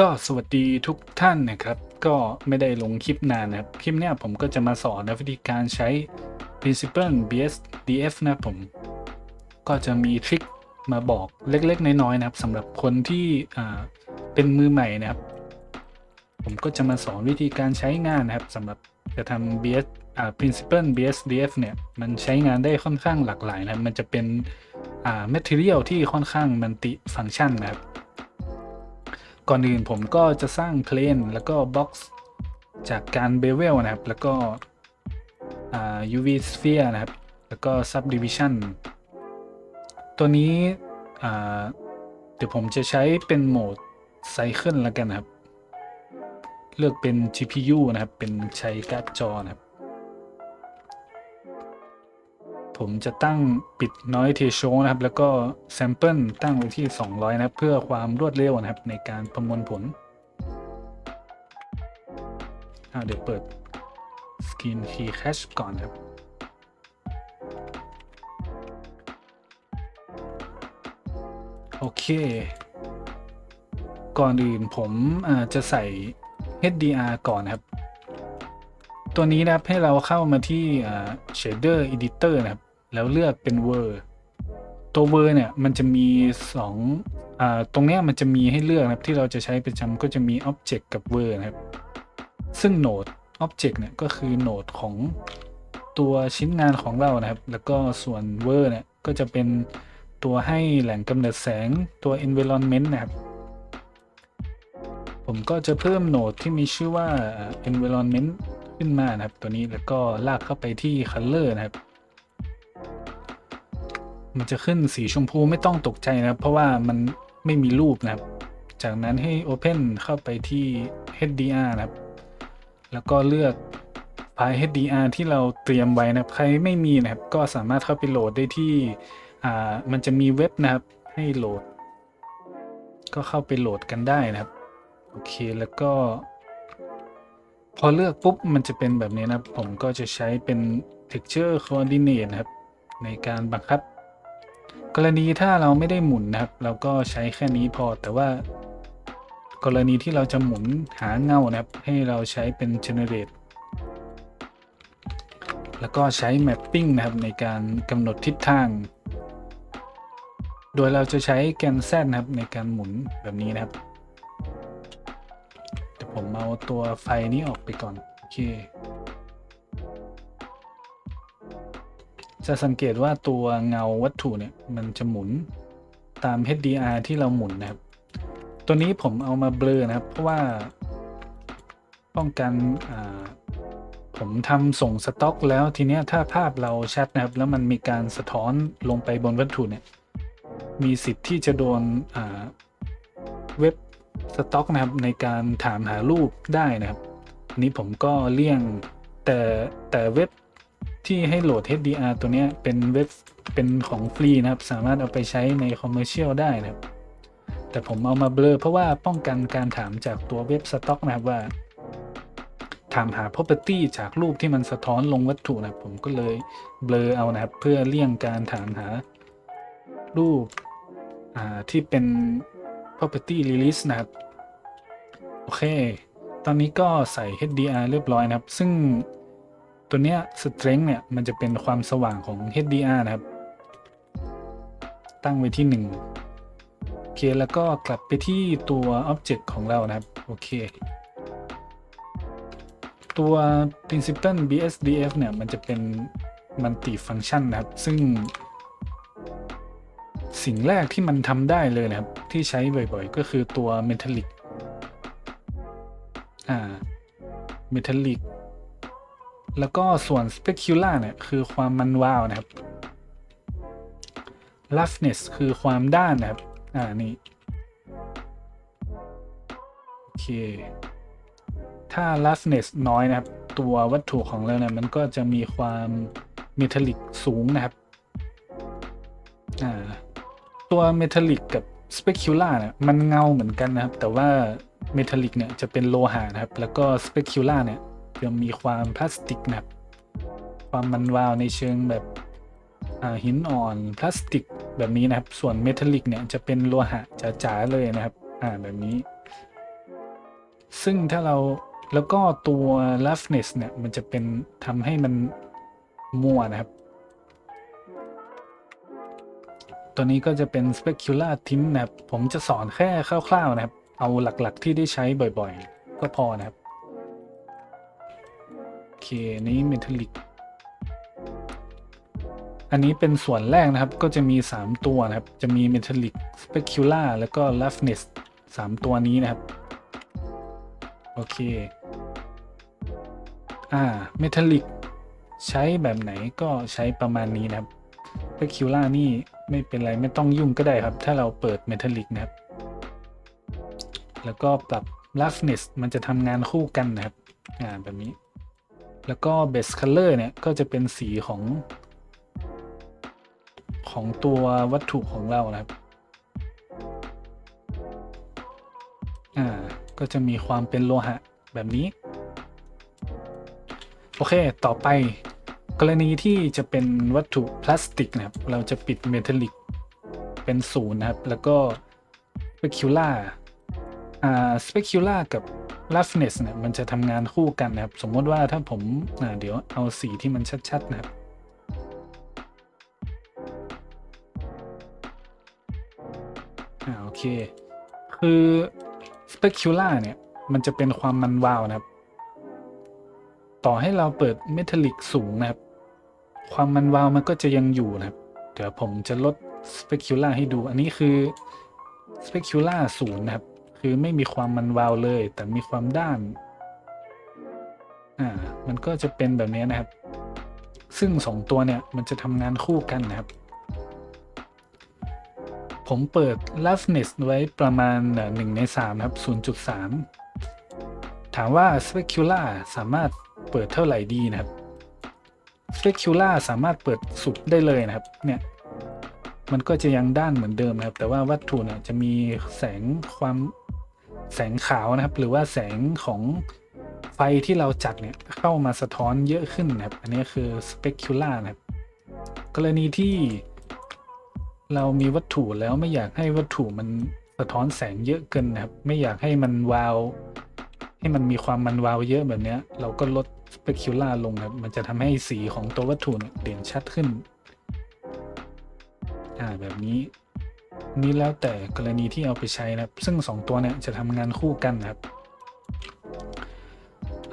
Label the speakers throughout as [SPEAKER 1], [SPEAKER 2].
[SPEAKER 1] ก็สวัสดีทุกท่านนะครับ ก็ไม่ได้ลงคลิปนานนะครับ คลิปเนี้ยผมก็จะมาสอนนะวิธีการใช้ principle BSDF นะผม ก็จะมีทริคมาบอกเล็กๆ น้อยๆนะครับสำหรับคนที่เป็นมือใหม่นะครับ ผมก็จะมาสอนวิธีการใช้งานนะครับสำหรับจะทำ BS อ่า principle BSDF เนี่ยมันใช้งานได้ค่อนข้างหลากหลายนะมันจะเป็นอ่า material ที่ค่อนข้างมัลติฟัง c t ชันนะครับ ก่อนอื่นผมก็จะสร้างเพลนแล้วก็บ็อกซ์จากการเบเวลนะครับ แล้วก็อ่า UV sphere นะครับ แล้วก็ subdivision ตัวนี้เดี๋ยวผมจะใช้เป็นโหมดไซเคิลแล้วกันนะครับ เลือกเป็น GPU นะครับ เป็นใช้การ์ดจอนะครับ ผมจะตั้งปิด noise ratio นะครับ แล้วก็ sample ตั้งไว้ที่ 200 นะครับ เพื่อความรวดเร็วนะครับในการประมวลผลเดี๋ยวเปิด screen key cache ก่อนครับ โอเค ก่อนอื่นผมอาจะใส่ HDR ก่อนนะครับ ตัวนี้นะครับให้เราเข้ามาที่ shader editor นะครับ แล้วเลือกเป็น Word ตัว Word เนี่ยมันจะมี2อ่าตรงเนี้ยมันจะมีให้เลือกนะครับที่เราจะใช้ประจำก็จะมี Object กับ Word นะครับ ซึ่ง Node Object เนี่ยก็คือ Node ของตัวชิ้นงานของเรานะครับ แล้วก็ส่วน Word เนี่ยก็จะเป็นตัวให้แหล่งกำเนิดแสงตัว environment นะครับ ผมก็จะเพิ่มโหนดที่มีชื่อว่า environment ขึ้นมานะครับ ตัวนี้แล้วก็ลากเข้าไปที่ color นะครับ มันจะขึ้นสีชมพูไม่ต้องตกใจนะครับเพราะว่ามันไม่มีรูปนะครับ จากนั้นให้ Open เข้าไปที่ HDR นะครับ แล้วก็เลือกไฟล์ HDR ที่เราเตรียมไว้นะครับ ใครไม่มีนะครับ ก็สามารถเข้าไปโหลดได้ที่อ่ามันจะมีเว็บนะครับให้โหลด ก็เข้าไปโหลดกันได้นะครับ โอเคแล้วก็ พอเลือกปุ๊บมันจะเป็นแบบนี้นะครับ ผมก็จะใช้เป็น texture coordinate นะครับ ในการบังคับ กรณีถ้าเราไม่ได้หมุนนะครับ เราก็ใช้แค่นี้พอแต่ว่ากรณีที่เราจะหมุนหาเงานะครับ ให้เราใช้เป็น generate แล้วก็ใช้ mapping นะครับในการกำหนดทิศทาง โดยเราจะใช้แกน Z นะครับในการหมุนแบบนี้นะครับเดี๋ยวผมเอาตัวไฟนี้ออกไปก่อน โอเค จะสังเกตว่าตัวเงาวัตถุเนี่ยมันจะหมุนตาม HDR ที่เราหมุนนะครับ ตัวนี้ผมเอามาเบลอนะครับ เพราะว่าป้องกันผมทำส่งสต็อก แล้วทีเนี้ยถ้าภาพเราชัดนะครับ แล้วมันมีการสะท้อนลงไปบนวัตถุเนี่ย มีสิทธิ์ที่จะโดนเว็บสต็อกนะครับในการถามหารูปได้นะครับอันนี้ผมก็เลี่ยงแต่แต่เว็บ ที่ให้โหลด HDR ตัวนี้เป็นเว็บเป็นของฟรีนะครับ สามารถเอาไปใช้ในคอมเมอร์เชียลได้นะครับ แต่ผมเอามาเบลอเพราะว่าป้องกันการถามจากตัวเว็บสต็อกนะครับว่า ถามหา property จากรูปที่มันสะท้อนลงวัตถุนะครับ ผมก็เลยเบลอเอานะครับ เพื่อเลี่ยงการถามหารูปที่เป็น property release นะครับ โอเค ตอนนี้ก็ใส่ HDR เรียบร้อยนะครับ ซึ่ง ตัวเนี้ย strength เนี่ย มันจะเป็นความสว่างของ HDR นะครับ ตั้งไว้ที่ 1 โอเค แล้วก็กลับไปที่ตัว object ของเรานะครับ โอเค ตัว principle BSDF เนี่ย มันจะเป็น multi function นะครับ ซึ่ง สิ่งแรกที่มันทำได้เลยนะครับ ที่ใช้บ่อยๆ ก็คือตัว metallic อ่า metallic แล้วก็ส่วน specular เนี่ยคือความมันวาวนะครับ roughness คือความด้านนะครับ อ่า นี่ โอเค ถ้า roughness น้อยนะครับ ตัววัตถุของเราเนี่ยมันก็จะมีความ metallic สูงนะครับ อ่า ตัว metallic กับ specular เนี่ยมันเงาเหมือนกันนะครับ แต่ว่า metallic เนี่ยจะเป็นโลหะนะครับ แล้วก็ specular เนี่ย จะมีความพลาสติกนะครับความมันวาวในเชิงแบบหินอ่อนพลาสติกแบบนี้นะครับ ส่วนเมทัลลิกเนี่ยจะเป็นโลหะจ๋าๆเลยนะครับอ่าแบบนี้ ซึ่งถ้าเราแล้วก็ตัว roughness เนี่ย มันจะเป็นทำให้มันมั่วนะครับ ตัวนี้ก็จะเป็น specular tint นะครับ ผมจะสอนแค่คร่าวๆนะครับ เอาหลักๆที่ได้ใช้บ่อยๆ ก็พอนะครับ โอเค นี้ metallic อันนี้เป็นส่วนแรกนะครับ ก็จะมี 3 ตัวนะครับ จะมี metallic specular แล้วก็ roughness 3ตัวนี้นะครับ โอเค อ่า metallic ใช้แบบไหนก็ใช้ประมาณนี้นะครับ specular นี่ไม่เป็นไรไม่ต้องยุ่งก็ได้ครับ ถ้าเราเปิด metallic นะครับ แล้วก็ปรับ roughness มันจะทำงานคู่กันนะครับ อ่า แบบนี้ แล้วก็ base color เนี่ย ก็จะเป็นสีของ ของตัววัตถุของเรานะครับ อ่า ก็จะมีความเป็นโลหะแบบนี้ โอเค ต่อไปกรณีที่จะเป็นวัตถุพลาสติกนะครับ เราจะปิดเมทัลลิกเป็นศูนย์นะครับ แล้วก็สเปคิล่าอ่าสเปคิล่ากับ roughness เนี่ยมันจะทำงานคู่กันนะครับ สมมติว่าถ้าผมอ่าเดี๋ยวเอาสีที่มันชัดๆนะครับอ่าโอเค คือ specular เนี่ยมันจะเป็นความมันวาวนะครับ ต่อให้เราเปิดเมทัลลิกสูงนะครับ ความมันวาวมันก็จะยังอยู่นะครับ เดี๋ยวผมจะลด specular ให้ดู อันนี้คือ specular ศูนย์นะครับ คือไม่มีความมันวาวเลย แต่มีความด้าน อ่า มันก็จะเป็นแบบนี้นะครับ ซึ่งสองตัวเนี่ยมันจะทำงานคู่กันนะครับ ผมเปิด roughness ไว้ประมาณหนึ่งในสามครับ 0.3 ถามว่า specula สามารถเปิดเท่าไหร่ดีนะครับ specula สามารถเปิดสุดได้เลยนะครับ เนี่ยมันก็จะยังด้านเหมือนเดิมนะครับ แต่ว่าวัตถุเนี่ยจะมีแสงความ แสงขาวนะครับ หรือว่าแสงของไฟที่เราจัดเนี่ยเข้ามาสะท้อนเยอะขึ้นนะครับ อันนี้คือ specular นะครับ กรณีที่เรามีวัตถุแล้วไม่อยากให้วัตถุมันสะท้อนแสงเยอะเกินนะครับ ไม่อยากให้มันวาว ให้มันมีความมันวาวเยอะแบบนี้เราก็ลดสเปคิล่าลงนะครับมันจะทำให้สีของตัววัตถุเด่นชัดขึ้น อ่าแบบนี้ นี่แล้วแต่กรณีที่เอาไปใช้นะครับ ซึ่งสองตัวเนี่ยจะทำงานคู่กันนะครับ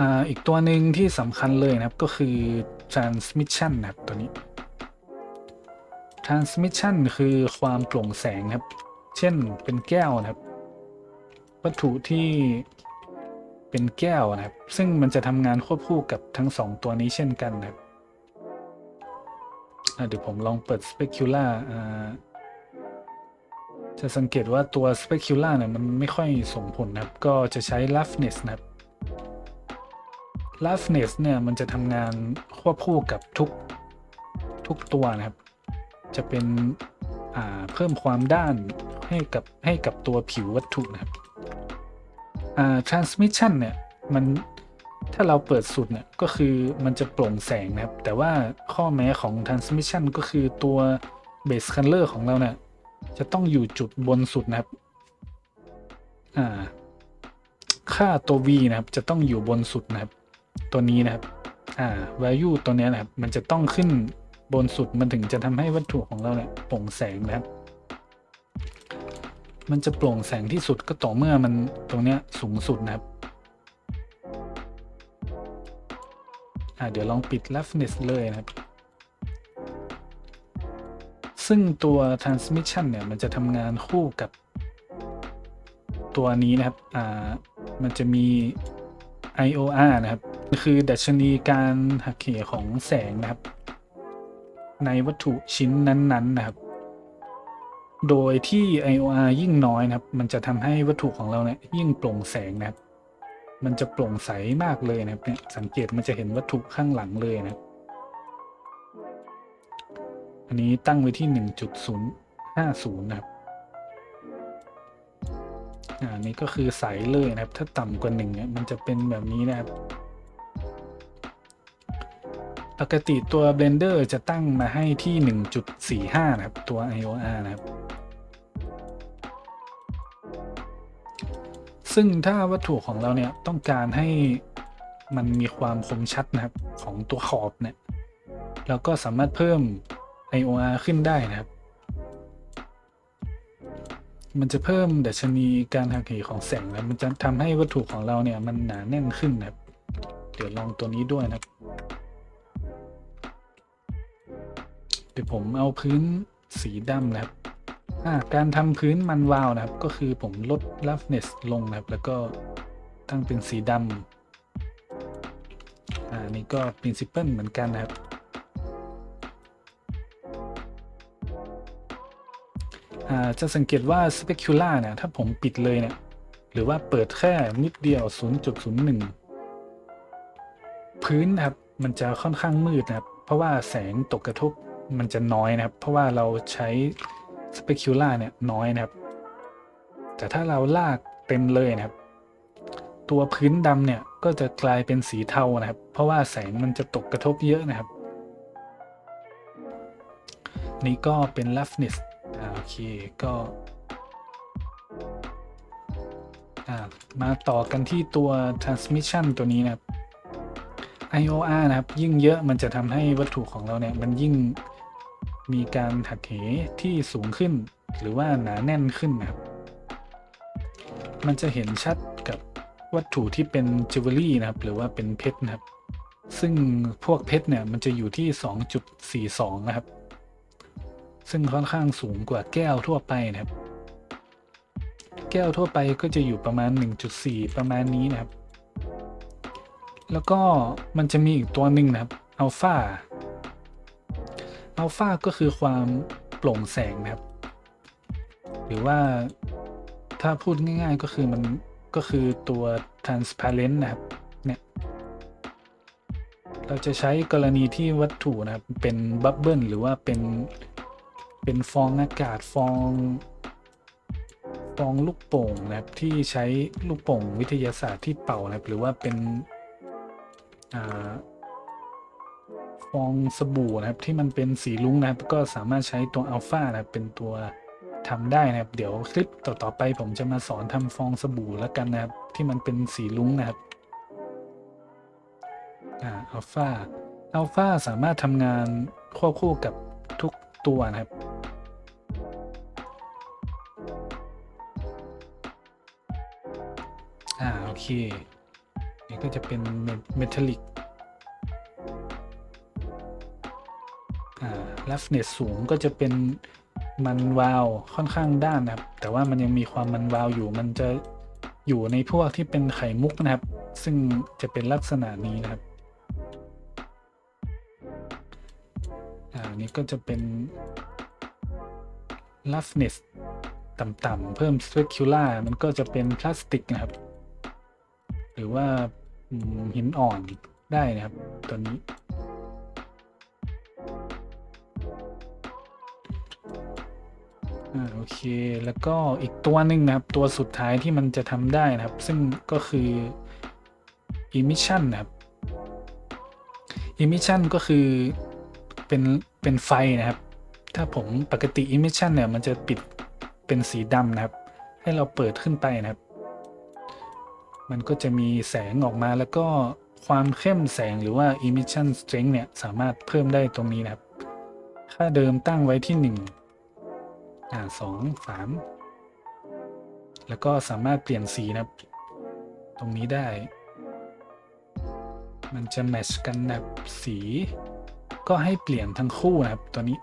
[SPEAKER 1] อ่าอีกตัวหนึ่งที่สำคัญเลยนะครับก็คือ transmission นะครับตัวนี้ transmission คือความโปร่งแสงครับ เช่นเป็นแก้วนะครับ วัตถุที่เป็นแก้วนะครับ ซึ่งมันจะทำงานควบคู่กับทั้งสองตัวนี้เช่นกันนะครับเดี๋ยวผมลองเปิด specular อ่า จะสังเกตว่าตัว specular เนี่ยมันไม่ค่อยส่งผลนะครับ ก็จะใช้ roughness นะครับ roughness เนี่ยมันจะทำงานควบคู่กับทุกทุกตัวนะครับ จะเป็นอ่าเพิ่มความด้านให้กับให้กับตัวผิววัตถุนะครับอ่า transmission เนี่ยมันถ้าเราเปิดสุดเนี่ยก็คือมันจะโปร่งแสงนะครับ แต่ว่าข้อแม้ของ transmission ก็คือตัว base color ของเราเนี่ย จะต้องอยู่จุดบนสุดนะครับ อ่า ค่าตัว v นะครับ จะต้องอยู่บนสุดนะครับ ตัวนี้นะครับ อ่า value ตัวเนี้ยนะครับ มันจะต้องขึ้นบนสุดมันถึงจะทำให้วัตถุของเราเนี่ยโปร่งแสงนะครับ มันจะโปร่งแสงที่สุดก็ต่อเมื่อมันตรงเนี้ยสูงสุดนะครับอ่าเดี๋ยวลองปิด roughness เลยนะครับ ซึ่งตัว transmission เนี่ย มันจะทำงานคู่กับตัวนี้นะครับ อ่า มันจะมี IOR นะครับ คือดัชนีการหักเหของแสงนะครับ ในวัตถุชิ้นนั้นๆนะครับ โดยที่ IOR ยิ่งน้อยนะครับ มันจะทำให้วัตถุของเราเนี่ยยิ่งโปร่งแสงนะครับ มันจะโปร่งใสมากเลยนะครับเนี่ย สังเกตมันจะเห็นวัตถุข้างหลังเลยนะครับ อันนี้ตั้งไว้ที่ 1.050 นะครับอ่านี่ก็คือใสเลยนะครับ ถ้าต่ำกว่าหนึ่งเนี่ยมันจะเป็นแบบนี้นะครับ ปกติตัว Blender จะตั้งมาให้ที่ 1.45 นะครับ ตัว IOR นะครับซึ่งถ้าวัตถุของเราเนี่ยต้องการให้มันมีความคมชัดนะครับของตัวขอบเนี่ยเราก็สามารถเพิ่ม IOR ขึ้นได้นะครับ มันจะเพิ่มดัชนีการหักเหของแสงนะมันจะทำให้วัตถุของเราเนี่ยมันหนาแน่นขึ้นนะครับ เดี๋ยวลองตัวนี้ด้วยนะครับ เดี๋ยวผมเอาพื้นสีดำนะครับอ่าการทำพื้นมันวาวนะครับ ก็คือผมลด roughness ลงนะครับ แล้วก็ตั้งเป็นสีดำอ่านี่ก็ principle เหมือนกันนะครับ จะสังเกตว่า Specula เนี่ยถ้าผมปิดเลยเนี่ย หรือว่าเปิดแค่นิดเดียว 0.01 พื้นนะครับ มันจะค่อนข้างมืดนะครับ เพราะว่าแสงตกกระทบมันจะน้อยนะครับ เพราะว่าเราใช้ Specula เนี่ยน้อยนะครับ แต่ถ้าเราลากเต็มเลยนะครับ ตัวพื้นดำเนี่ยก็จะกลายเป็นสีเทานะครับ เพราะว่าแสงมันจะตกกระทบเยอะนะครับ นี่ก็เป็น roughness อ่าโอเคก็อ่ามาต่อกันที่ตัว transmission ตัวนี้นะครับ IOR นะครับ ยิ่งเยอะมันจะทำให้วัตถุของเราเนี่ย มันยิ่งมีการหักเหที่สูงขึ้น หรือว่าหนาแน่นขึ้นนะครับ มันจะเห็นชัดกับวัตถุที่เป็นจิวเวลรี่นะครับ หรือว่าเป็นเพชรนะครับ ซึ่งพวกเพชรเนี่ย มันจะอยู่ที่ 2.42 นะครับ ซึ่งค่อนข้างสูงกว่าแก้วทั่วไปนะครับ แก้วทั่วไปก็จะอยู่ประมาณ 1.4 ประมาณนี้นะครับ แล้วก็มันจะมีอีกตัวหนึ่งนะครับอัลฟาอัลฟาก็คือความโปร่งแสงนะครับ หรือว่าถ้าพูดง่าย ๆก็คือมันก็คือตัว transparent นะครับเนี่ยเราจะใช้กรณีที่วัตถุนะครับเป็นบับเบิลหรือว่าเป็น เป็นฟองอากาศฟอง ฟองลูกโป่งนะครับที่ใช้ลูกโป่งวิทยาศาสตร์ที่เป่านะครับหรือว่าเป็นอฟองสบู่นะครับที่มันเป็นสีลุ้งนะครับ ก็สามารถใช้ตัวอัลฟานะครับเป็นตัวทำได้นะครับ เดี๋ยวคลิปต่อๆไปผมจะมาสอนทำฟองสบู่แล้วกันนะครับ ที่มันเป็นสีลุ้งนะครับอ่าอัลฟาอัลฟาสามารถทำงานควบคู่กับทุกตัวนะครับ เคนี่ก็จะเป็นเมทัลลิกอ่า roughness สูงก็จะเป็นมันวาวค่อนข้างด้านนะครับ แต่ว่ามันยังมีความมันวาวอยู่ มันจะอยู่ในพวกที่เป็นไข่มุกนะครับ ซึ่งจะเป็นลักษณะนี้นะครับอ่านี่ก็จะเป็น roughness ต่ำๆเพิ่ม specular มันก็จะเป็นพลาสติกนะครับ รือว่าหินอ่อนได้นะครับ ตัวนี้ โอเค แล้วก็อีกตัวหนึ่งนะครับ ตัวสุดท้ายที่มันจะทำได้นะครับ ซึ่งก็คือ emission นะครับ emission ก็คือเป็นเป็นไฟนะครับ ถ้าผมปกติ emission เนี่ยมันจะปิดเป็นสีดำนะครับ ให้เราเปิดขึ้นไปนะครับ มันก็จะมีแสงออกมาแล้วก็ความเข้มแสงหรือว่า emission strength เนี่ย สามารถเพิ่มได้ตรงนี้นะครับ ค่าเดิมตั้งไว้ที่ 1 อ่าสองสามแล้วก็สามารถเปลี่ยนสีนะครับ ตรงนี้ได้ มันจะแมทชกันนะับสี ก็ให้เปลี่ยนทั้งคู่นะครับตัวนี้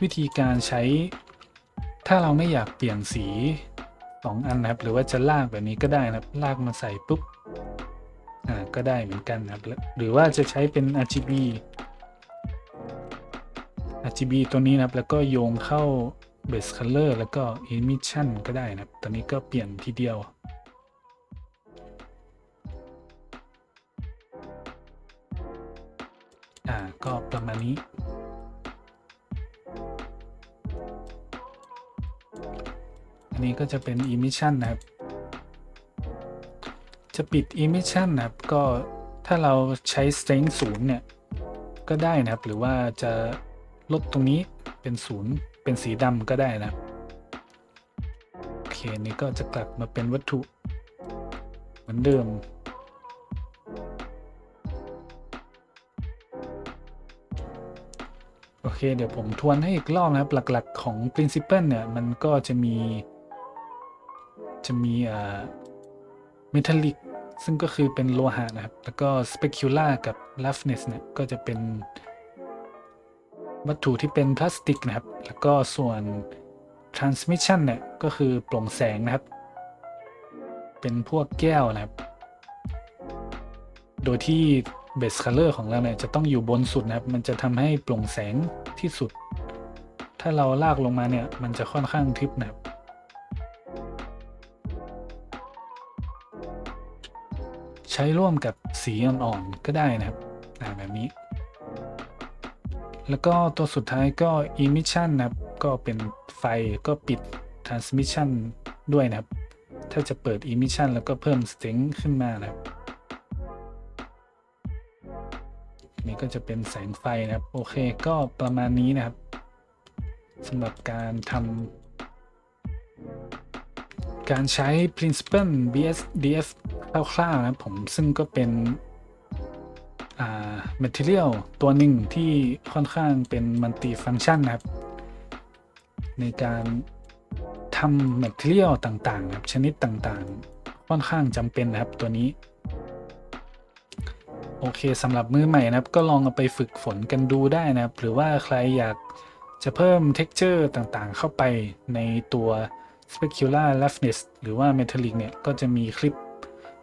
[SPEAKER 1] วิธีการใช้ ถ้าเราไม่อยากเปลี่ยนสี สองอันนะครับ หรือว่าจะลากแบบนี้ก็ได้นะครับ ลากมาใส่ปุ๊บ อ่า ก็ได้เหมือนกันนะครับแล้วหรือว่าจะใช้เป็น RGB RGB ตัวนี้นะครับ แล้วก็โยงเข้า Base Color แล้วก็ Emission ก็ได้นะครับ ตอนนี้ก็เปลี่ยนทีเดียวอ่าก็ประมาณนี้ อันนี้ก็จะเป็น emission นะครับ จะปิด emission นะครับ ก็ถ้าเราใช้ strength ศูนย์เนี่ย ก็ได้นะครับ หรือว่าจะลดตรงนี้เป็นศูนย์เป็นสีดำก็ได้นะครับคเคนี่ก็จะกลับมาเป็นวัตถุเหมือนเดิมโอเค เดี๋ยวผมทวนให้อีกรอบนะครับ หลักๆของ principle เนี่ย มันก็จะมี จะมีอ่า metallic ซึ่งก็คือเป็นโลหะนะครับ แล้วก็ specular กับ roughness เนี่ย ก็จะเป็นวัตถุที่เป็นพลาสติกนะครับ แล้วก็ส่วน transmission เนี่ย ก็คือโปร่งแสงนะครับ เป็นพวกแก้วนะครับ โดยที่ base color ของเราเนี่ย จะต้องอยู่บนสุดนะครับ มันจะทำให้โปร่งแสงที่สุด ถ้าเราลากลงมาเนี่ย มันจะค่อนข้างทึบนะครับ ช้ร่วมกับสีอ่อนๆก็ได้นะครับแบบนี้ แล้วก็ตัวสุดท้ายก็ emission นะครับ ก็เป็นไฟก็ปิด transmission ด้วยนะครับ ถ้าจะเปิด emission แล้วก็เพิ่ม strength ขึ้นมานะครับนี่ก็จะเป็นแสงไฟนะครับ โอเคก็ประมาณนี้นะครับสำหรับการทำการใช้ principle BSDF คร่าวๆนะผมซึ่งก็เป็นอ่า material ตัวหนึ่งที่ค่อนข้างเป็น multi function นะครับ ในการทำ material ต่างๆครับชนิดต่างๆ ค่อนข้างจำเป็นนะครับตัวนี้ โอเคสำหรับมือใหม่นะครับ ก็ลองเอาไปฝึกฝนกันดูได้นะครับ หรือว่าใครอยากจะเพิ่ม texture ต่างๆ เข้าไปในตัว specular roughness หรือว่า metallic เนี่ย ก็จะมีคลิป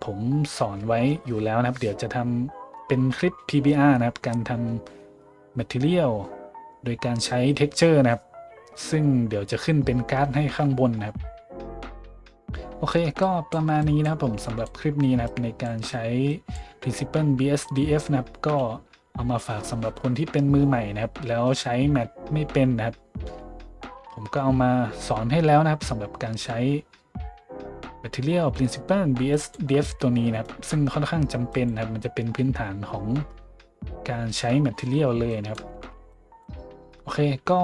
[SPEAKER 1] ผมสอนไว้อยู่แล้วนะครับ เดี๋ยวจะทำเป็นคลิป PBR นะครับ การทำ material โดยการใช้ texture นะครับ ซึ่งเดี๋ยวจะขึ้นเป็นการ์ดให้ข้างบนนะครับ โอเคก็ประมาณนี้นะครับผมสำหรับคลิปนี้นะครับ ในการใช้ Principle BSDF นะครับ ก็เอามาฝากสำหรับคนที่เป็นมือใหม่นะครับ แล้วใช้แมทไม่เป็นนะครับ ผมก็เอามาสอนให้แล้วนะครับสำหรับการใช้ Material Principle BSDF ตัวนี้นะครับ ซึ่งค่อนข้างจำเป็นนะครับ มันจะเป็นพื้นฐานของการใช้ Material เลยนะครับ โอเคก็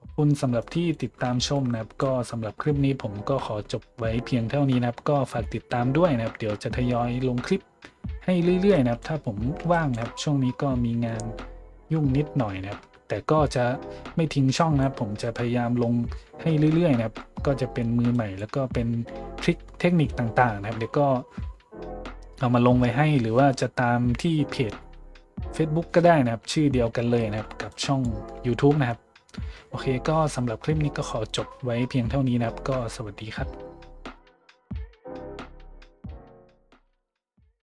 [SPEAKER 1] ขอบคุณสำหรับที่ติดตามชมนะครับ ก็สำหรับคลิปนี้ผมก็ขอจบไว้เพียงเท่านี้นะครับ ก็ฝากติดตามด้วยนะครับ เดี๋ยวจะทยอยลงคลิปให้เรื่อยๆนะครับ ถ้าผมว่างนะครับ ช่วงนี้ก็มีงานยุ่งนิดหน่อยนะครับ แต่ก็จะไม่ทิ้งช่องนะครับ ผมจะพยายามลงให้เรื่อยๆนะครับ ก็จะเป็นมือใหม่ แล้วก็เป็นทริคเทคนิคต่างๆ นะครับ เดี๋ยวก็เอามาลงไว้ให้หรือว่าจะตามที่เพจ Facebook ก็ได้นะครับ ชื่อเดียวกันเลยนะครับ กับช่อง YouTube นะครับ โอเค ก็สำหรับคลิปนี้ก็ขอจบไว้เพียงเท่านี้นะครับ ก็สวัสดีครับ